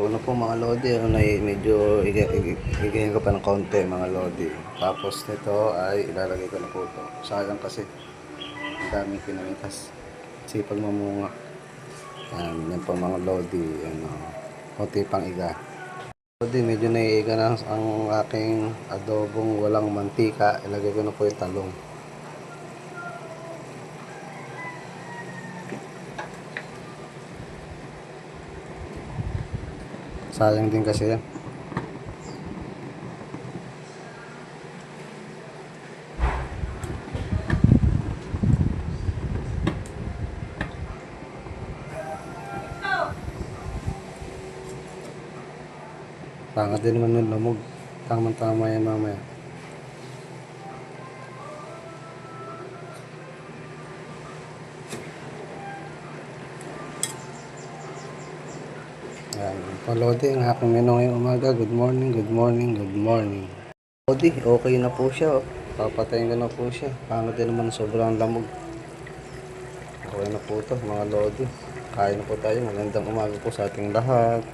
Una po mga lodi, ano, na medyo igahin ko pa ng konti mga lodi. Tapos nito ay ilalagay ko na po ito. Sayang kasi ang daming pinamitas. Sipag mamunga. Yan, yan po mga lodi. Ano, konti pang iga. Lodi, medyo naiiga na ang aking adobong walang mantika. Ilagay ko na po yung talong. Sayang din kasi yan. Tanga din naman ng lamog. Tamang-tama yan mamaya. Yan. Palodi ang aking menu ngayong umaga. Good morning, good morning, good morning. Lodi, okay na po siya. Oh. Papatayin ko na po siya. Pangit din naman sobrang lamog. Okay na po ito mga Lodi. Kain na po tayo. Magandang umaga po sa ating lahat.